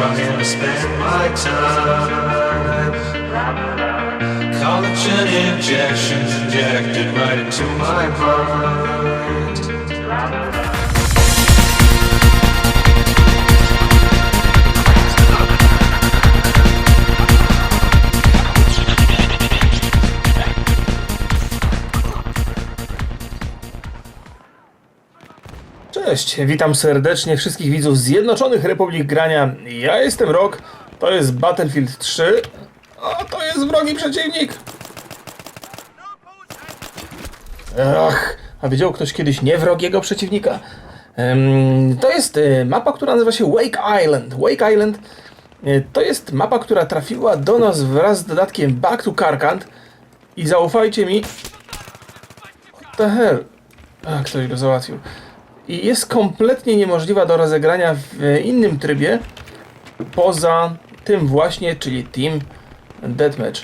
trying to spend my time. Collagen injections injected right into my mind. Cześć, witam serdecznie wszystkich widzów Zjednoczonych Republik Grania. Ja jestem Rok, to jest Battlefield 3, a to jest wrogi przeciwnik. Ach, a widział ktoś kiedyś niewrogiego przeciwnika? Em, to jest e, mapa, która nazywa się Wake Island. Wake Island e, to jest mapa, która trafiła do nas wraz z dodatkiem Back to Karkand i zaufajcie mi, what the hell? A, ktoś go załatwił i jest kompletnie niemożliwa do rozegrania w innym trybie poza tym właśnie, czyli Team Deathmatch.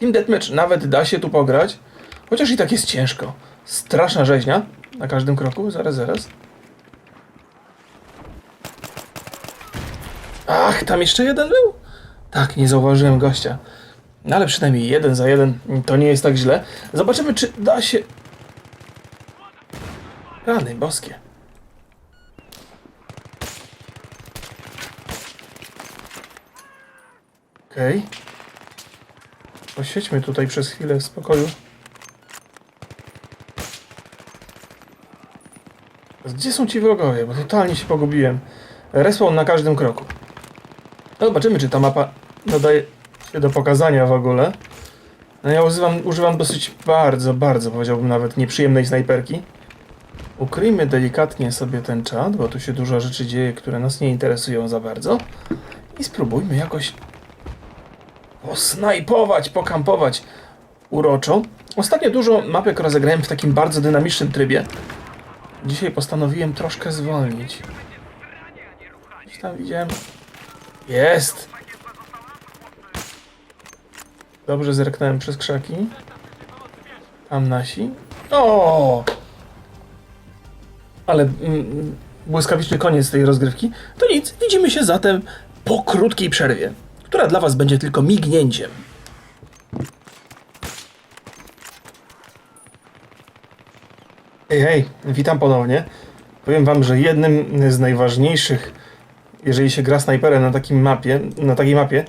Team Deathmatch nawet da się tu pograć, chociaż i tak jest ciężko. Straszna rzeźnia na każdym kroku. Zaraz, zaraz. Ach, tam jeszcze jeden był? Tak, nie zauważyłem gościa. No ale przynajmniej jeden za jeden to nie jest tak źle. Zobaczymy, czy da się Rany boskie. Okej. Okay. Posiedźmy tutaj przez chwilę w spokoju. Gdzie są ci wrogowie? Bo totalnie się pogubiłem. Respawn na każdym kroku. No zobaczymy, czy ta mapa nadaje się do pokazania w ogóle. No ja używam, używam dosyć bardzo, bardzo powiedziałbym nawet nieprzyjemnej snajperki. Ukryjmy delikatnie sobie ten czat, bo tu się dużo rzeczy dzieje, które nas nie interesują za bardzo. I spróbujmy jakoś posnajpować, pokampować uroczo. Ostatnio dużo mapek rozegrałem w takim bardzo dynamicznym trybie. Dzisiaj postanowiłem troszkę zwolnić. Gdzieś tam widziałem... Jest! Dobrze zerknąłem przez krzaki. Tam nasi. O! Ale mm, błyskawiczny koniec tej rozgrywki, to nic, widzimy się zatem po krótkiej przerwie, która dla Was będzie tylko mignięciem. Hej, hej, witam ponownie. Powiem Wam, że jednym z najważniejszych, jeżeli się gra snajperem na takim mapie, na takiej mapie,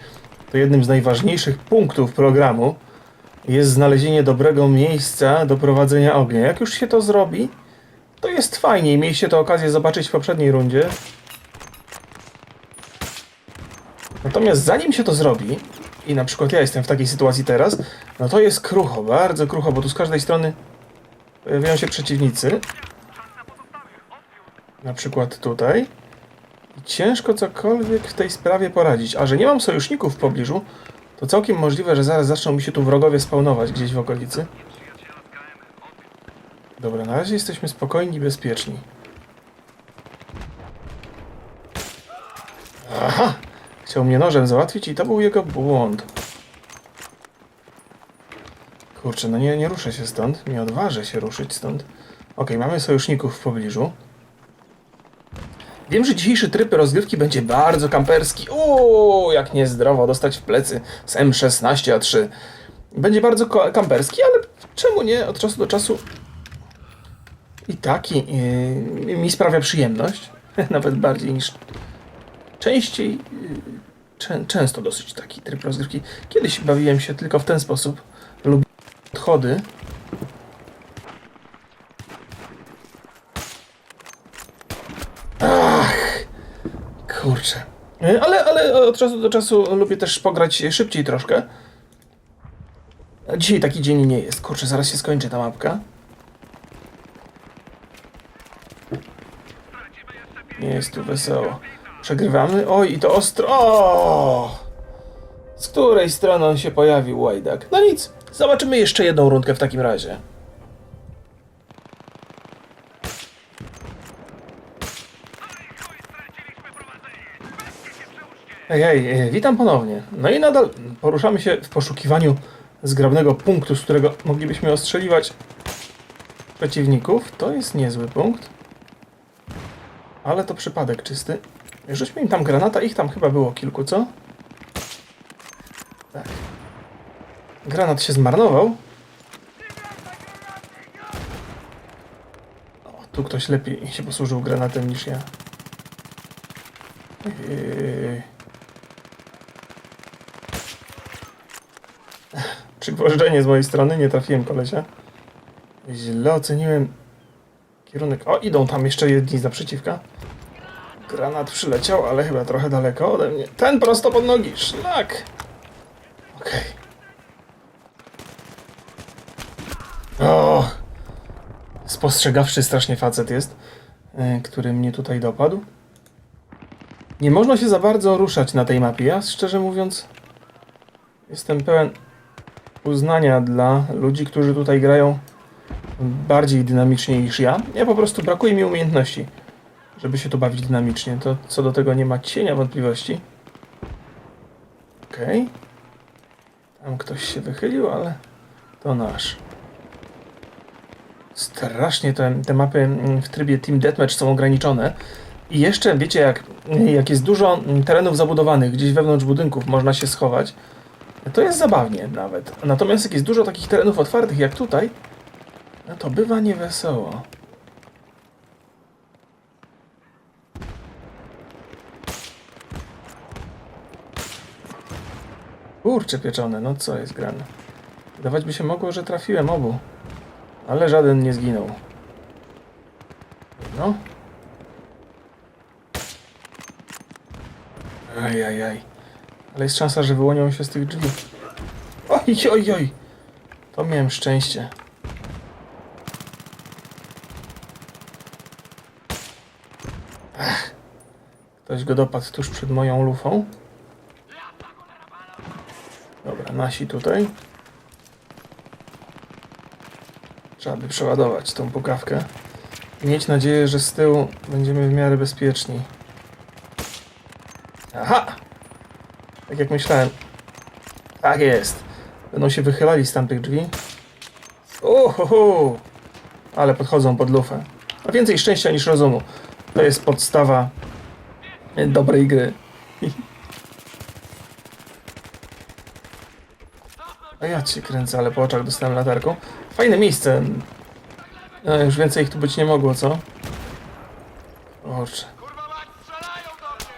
to jednym z najważniejszych punktów programu jest znalezienie dobrego miejsca do prowadzenia ognia. Jak już się to zrobi, to jest fajnie mieliście to okazję zobaczyć w poprzedniej rundzie. Natomiast zanim się to zrobi, i na przykład ja jestem w takiej sytuacji teraz, no to jest krucho, bardzo krucho, bo tu z każdej strony pojawiają się przeciwnicy. Na przykład tutaj. I ciężko cokolwiek w tej sprawie poradzić. A że nie mam sojuszników w pobliżu, to całkiem możliwe, że zaraz zaczną mi się tu wrogowie spawnować gdzieś w okolicy. Dobra, na razie jesteśmy spokojni i bezpieczni. Aha! Chciał mnie nożem załatwić i to był jego błąd. Kurczę, no nie, nie ruszę się stąd. Nie odważę się ruszyć stąd. Ok, mamy sojuszników w pobliżu. Wiem, że dzisiejszy tryb rozgrywki będzie bardzo kamperski. Uuu, jak niezdrowo dostać w plecy z M16A3. Będzie bardzo kamperski, ale czemu nie? Od czasu do czasu taki yy, mi sprawia przyjemność, nawet bardziej niż częściej, yy, czę, często dosyć taki tryb rozgrywki. Kiedyś bawiłem się tylko w ten sposób, lubię odchody. Ach, kurczę. Ale, ale od czasu do czasu lubię też pograć szybciej troszkę. Dzisiaj taki dzień nie jest. Kurczę, zaraz się skończy ta mapka. Jest tu wesoło. Przegrywamy? Oj, i to ostro. O! Z której strony on się pojawił, Łajdak? No nic, zobaczymy jeszcze jedną rundkę w takim razie. Hej, hej, e, witam ponownie. No i nadal poruszamy się w poszukiwaniu zgrabnego punktu, z którego moglibyśmy ostrzeliwać przeciwników. To jest niezły punkt. Ale to przypadek czysty. Rzućmy im tam granata, ich tam chyba było kilku, co? Tak. Granat się zmarnował. O, tu ktoś lepiej się posłużył granatem niż ja. Yy. Przygwożdżenie z mojej strony, nie trafiłem kolesia. Źle oceniłem kierunek. O, idą tam jeszcze jedni z naprzeciwka. Granat przyleciał, ale chyba trochę daleko ode mnie. Ten prosto pod nogi, szlak! Okej. O! Spostrzegawczy strasznie facet jest, y, który mnie tutaj dopadł. Nie można się za bardzo ruszać na tej mapie. Ja, szczerze mówiąc, jestem pełen uznania dla ludzi, którzy tutaj grają bardziej dynamicznie niż ja. Ja po prostu brakuje mi umiejętności, żeby się tu bawić dynamicznie. To co do tego nie ma cienia wątpliwości. Okej. Tam ktoś się wychylił, ale to nasz. Strasznie te, te mapy mm, w trybie Team Deathmatch są ograniczone. I jeszcze, wiecie, jak, jak jest dużo terenów zabudowanych, gdzieś wewnątrz budynków można się schować, to jest zabawnie nawet. Natomiast jak jest dużo takich terenów otwartych jak tutaj, no to bywa niewesoło. Kurcze pieczone, no co jest grane? Wydawać by się mogło, że trafiłem obu. Ale żaden nie zginął. No. Ajajaj. Ale jest szansa, że wyłonią się z tych drzwi. Oj, oj, oj. To miałem szczęście. Ach. Ktoś go dopadł tuż przed moją lufą. Dobra, nasi tutaj. Trzeba by przeładować tą pukawkę. I mieć nadzieję, że z tyłu będziemy w miarę bezpieczni. Aha! Tak jak myślałem. Tak jest. Będą się wychylali z tamtych drzwi. Uhuhu! Ale podchodzą pod lufę. A więcej szczęścia niż rozumu. To jest podstawa dobrej gry. A ja cię kręcę, ale po oczach dostałem latarką. Fajne miejsce. No, już więcej ich tu być nie mogło, co? Kurczę. Kurwa mać, strzelają do mnie!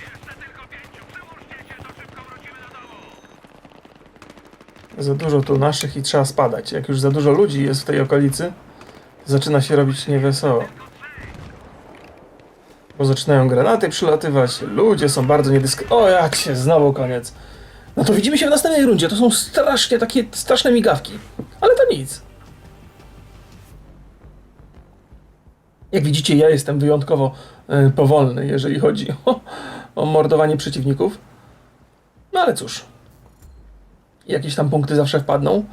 Jeszcze tylko pięciu, przyłóżcie się, to szybko wrócimy do domu! Za dużo tu naszych i trzeba spadać. Jak już za dużo ludzi jest w tej okolicy, zaczyna się robić niewesoło. Bo zaczynają granaty przylatywać, ludzie są bardzo niedysk... O, ja cię, znowu koniec. No to widzimy się w następnej rundzie. To są strasznie takie straszne migawki. Ale to nic. Jak widzicie, ja jestem wyjątkowo e, powolny, jeżeli chodzi o, o mordowanie przeciwników. No ale cóż, jakieś tam punkty zawsze wpadną.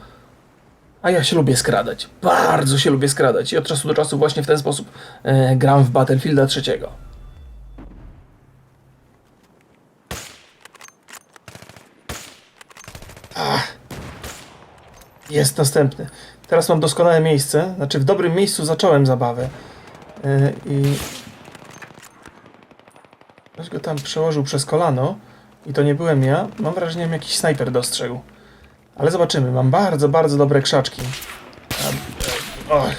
A ja się lubię skradać. Bardzo się lubię skradać. I od czasu do czasu właśnie w ten sposób e, gram w Battlefielda trzeciego. Jest następny. Teraz mam doskonałe miejsce. Znaczy w dobrym miejscu zacząłem zabawę. E, I... Ktoś go tam przełożył przez kolano. I to nie byłem ja. Mam wrażenie, że jakiś snajper dostrzegł. Ale zobaczymy. Mam bardzo, bardzo dobre krzaczki. Och.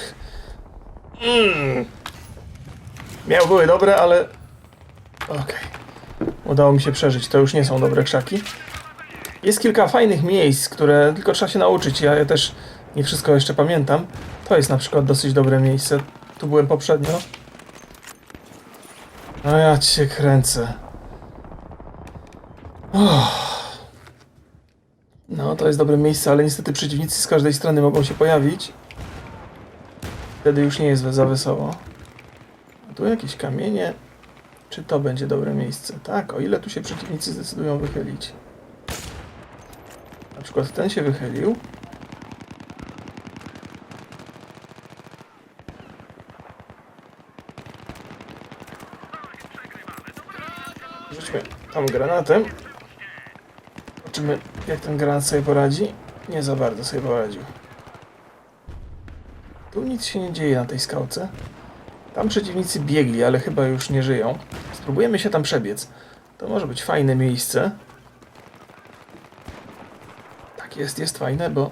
Mm. Miał były dobre, ale... Okej. Udało mi się przeżyć. To już nie są dobre krzaki. Jest kilka fajnych miejsc, które tylko trzeba się nauczyć. Ja, też nie wszystko jeszcze pamiętam. To jest na przykład dosyć dobre miejsce. Tu byłem poprzednio. No ja cię kręcę. No, to jest dobre miejsce, ale niestety przeciwnicy z każdej strony mogą się pojawić. Wtedy już nie jest za wesoło. A tu jakieś kamienie. Czy to będzie dobre miejsce? Tak, o ile tu się przeciwnicy zdecydują wychylić. Na przykład ten się wychylił. Rzućmy tam granatem. Zobaczymy, jak ten granat sobie poradzi. Nie za bardzo sobie poradził. Tu nic się nie dzieje na tej skałce. Tam przeciwnicy biegli, ale chyba już nie żyją. Spróbujemy się tam przebiec. To może być fajne miejsce. Tak jest, jest fajne, bo...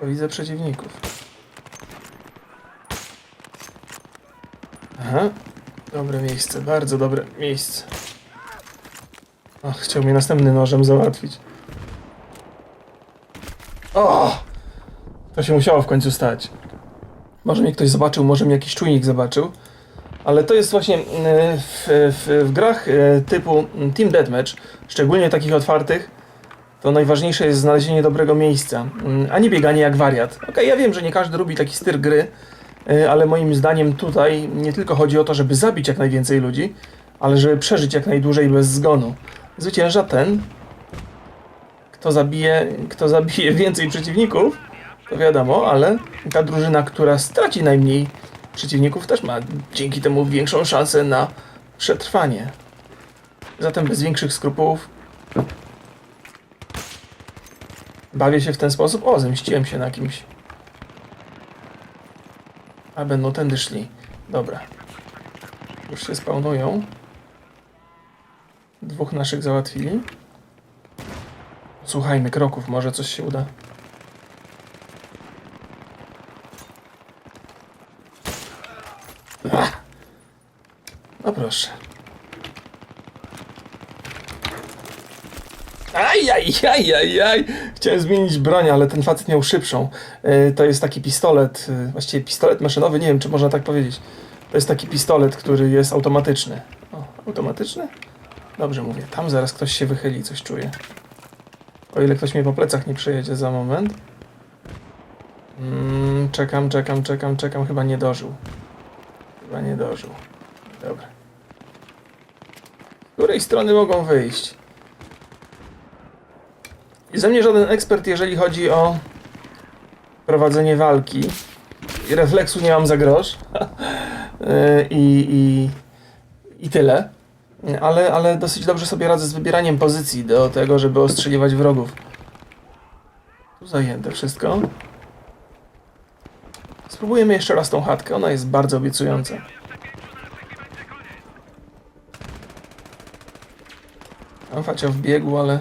bo widzę przeciwników. Aha, dobre miejsce, bardzo dobre miejsce. O, chciał mnie następnym nożem załatwić. O! To się musiało w końcu stać. Może mnie ktoś zobaczył, może mnie jakiś czujnik zobaczył. Ale to jest właśnie mm, w, w, w grach e, typu Team Deathmatch, szczególnie takich otwartych, to najważniejsze jest znalezienie dobrego miejsca, mm, a nie bieganie jak wariat. Okej, ja wiem, że nie każdy lubi taki styl gry, e, ale moim zdaniem tutaj nie tylko chodzi o to, żeby zabić jak najwięcej ludzi, ale żeby przeżyć jak najdłużej bez zgonu. Zwycięża ten, kto zabije, kto zabije więcej przeciwników, to wiadomo, ale ta drużyna, która straci najmniej przeciwników, też ma dzięki temu większą szansę na przetrwanie. Zatem bez większych skrupułów bawię się w ten sposób. O, zemściłem się na kimś. A będą tędy szli. Dobra. Już się spawnują. Dwóch naszych załatwili. Słuchajmy kroków, może coś się uda. No proszę. Ajajajajaj! Chciałem zmienić broń, ale ten facet miał szybszą. Yy, to jest taki pistolet, yy, właściwie pistolet maszynowy, nie wiem czy można tak powiedzieć. To jest taki pistolet, który jest automatyczny. O, automatyczny? Dobrze mówię, tam zaraz ktoś się wychyli, coś czuję. O ile ktoś mnie po plecach nie przejedzie za moment. Mm, czekam, czekam, czekam, czekam. Chyba nie dożył. Chyba nie dożył. Której strony mogą wyjść? I ze mnie żaden ekspert, jeżeli chodzi o prowadzenie walki. I refleksu nie mam za grosz. Yy, I, i, I tyle. Ale, ale dosyć dobrze sobie radzę z wybieraniem pozycji do tego, żeby ostrzeliwać wrogów. Tu zajęte wszystko. Spróbujemy jeszcze raz tą chatkę, ona jest bardzo obiecująca. Tam Facio wbiegł, ale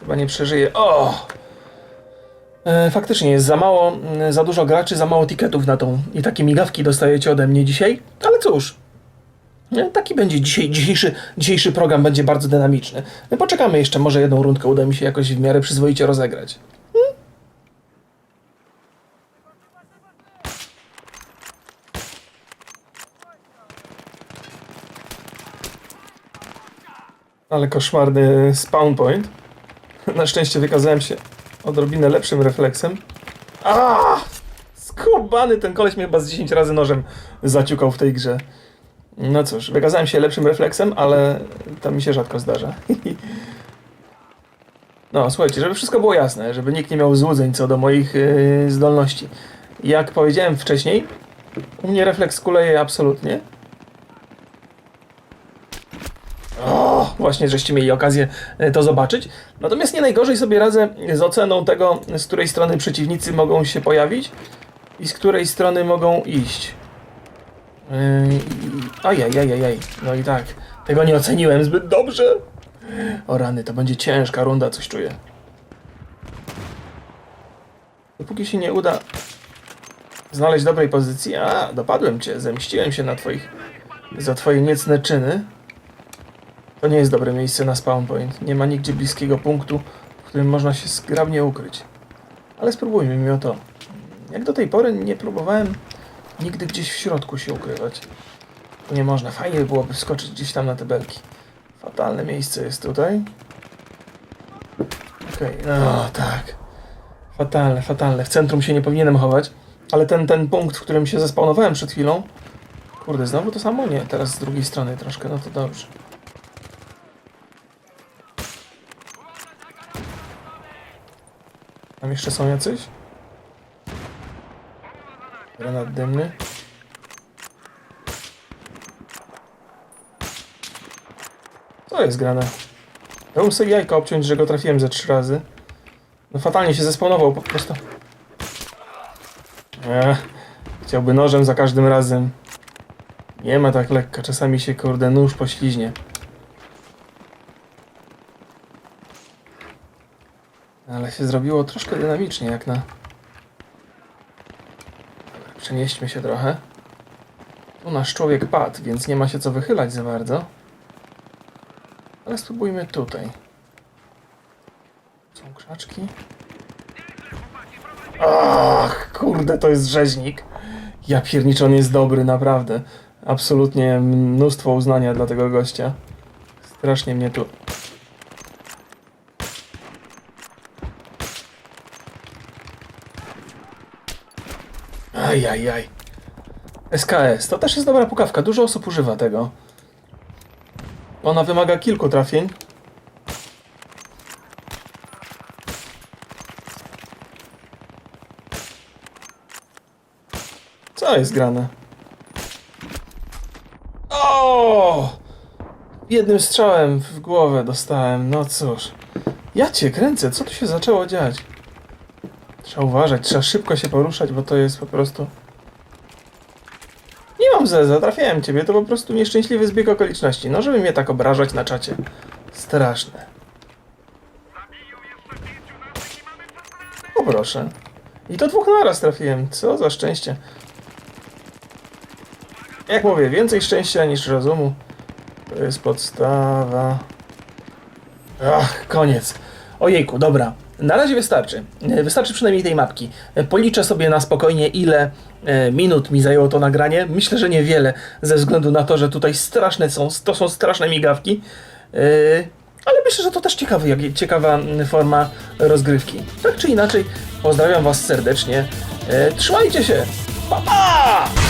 chyba nie przeżyje. O! E, faktycznie jest za mało, mm, za dużo graczy, za mało tiketów na tą. I takie migawki dostajecie ode mnie dzisiaj. Ale cóż, nie? Taki będzie dzisiaj, dzisiejszy, dzisiejszy program będzie bardzo dynamiczny. My poczekamy jeszcze, może jedną rundkę uda mi się jakoś w miarę przyzwoicie rozegrać. Ale koszmarny spawn point. Na szczęście wykazałem się odrobinę lepszym refleksem. A! Skubany ten koleś mnie chyba z 10 razy nożem zaciukał w tej grze. No cóż, wykazałem się lepszym refleksem, ale to mi się rzadko zdarza. No, słuchajcie, żeby wszystko było jasne, żeby nikt nie miał złudzeń co do moich yy, zdolności. Jak powiedziałem wcześniej, u mnie refleks kuleje absolutnie. O, właśnie, żeście mieli okazję y, to zobaczyć. Natomiast nie najgorzej sobie radzę z oceną tego, z której strony przeciwnicy mogą się pojawić i z której strony mogą iść. Yy, Ajajajajaj, no i tak. Tego nie oceniłem zbyt dobrze. O rany, to będzie ciężka runda, coś czuję. Dopóki się nie uda znaleźć dobrej pozycji, a dopadłem cię, zemściłem się na twoich, za twoje niecne czyny. To nie jest dobre miejsce na spawn point. Nie ma nigdzie bliskiego punktu, w którym można się zgrabnie ukryć. Ale spróbujmy mimo to. Jak do tej pory nie próbowałem nigdy gdzieś w środku się ukrywać. Tu nie można. Fajnie by byłoby wskoczyć gdzieś tam na te belki. Fatalne miejsce jest tutaj. Okej, no tak. Fatalne, fatalne. W centrum się nie powinienem chować. Ale ten, ten punkt, w którym się zespawnowałem przed chwilą... Kurde, znowu to samo? Nie, teraz z drugiej strony troszkę, no to dobrze. Tam jeszcze są jacyś? Granat dymny. Co jest grane? Ja bym sobie jajka obciąć, że go trafiłem ze trzy razy. No fatalnie się zespawnował po prostu. Ech, Chciałby nożem za każdym razem. Nie ma tak lekko, czasami się kurde nóż pośliźnie. Ale się zrobiło troszkę dynamicznie, jak na... Dobra, Przenieśmy się trochę. Tu nasz człowiek padł, więc nie ma się co wychylać za bardzo. Ale spróbujmy tutaj. Są krzaczki. Ach, kurde, to jest rzeźnik. Ja pierniczę, on jest dobry, naprawdę. Absolutnie mnóstwo uznania dla tego gościa. Strasznie mnie tu... Ajajaj. SKS, to też jest dobra pukawka. Dużo osób używa tego. Ona wymaga kilku trafień. Co jest grane? O! Jednym strzałem w głowę dostałem. No cóż. Ja cię kręcę. Co tu się zaczęło dziać? Trzeba uważać. Trzeba szybko się poruszać, bo to jest po prostu... Nie mam zeza. Trafiałem ciebie. To po prostu nieszczęśliwy zbieg okoliczności. No, żeby mnie tak obrażać na czacie. Straszne. Przestrzelone. Poproszę. I to dwóch naraz trafiłem. Co za szczęście. Jak mówię, więcej szczęścia niż rozumu. To jest podstawa. Ach, koniec. Ojejku, dobra. Na razie wystarczy. E, Wystarczy przynajmniej tej mapki. E, Policzę sobie na spokojnie, ile e, minut mi zajęło to nagranie. Myślę, że niewiele, ze względu na to, że tutaj straszne są, to są straszne migawki. Ale myślę, że to też ciekawy, ciekawa mm, forma rozgrywki. Tak czy inaczej, pozdrawiam Was serdecznie. Trzymajcie się! Pa, pa!